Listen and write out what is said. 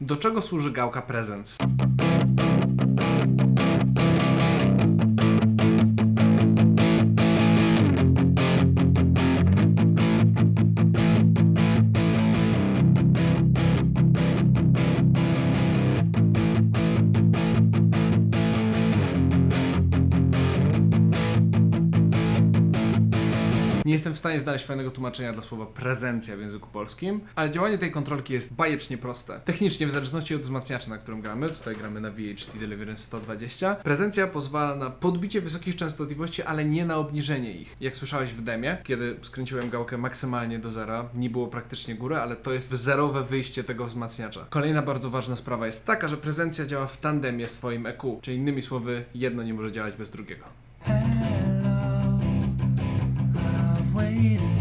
Do czego służy gałka Presence? Nie jestem w stanie znaleźć fajnego tłumaczenia dla słowa prezencja w języku polskim, ale działanie tej kontrolki jest bajecznie proste. Technicznie, w zależności od wzmacniacza, na którym gramy, tutaj gramy na VHT Deliverance 120, prezencja pozwala na podbicie wysokich częstotliwości, ale nie na obniżenie ich. Jak słyszałeś w demie, kiedy skręciłem gałkę maksymalnie do zera, nie było praktycznie góry, ale to jest zerowe wyjście tego wzmacniacza. Kolejna bardzo ważna sprawa jest taka, że prezencja działa w tandemie z swoim EQ, czyli innymi słowy, jedno nie może działać bez drugiego. waiting.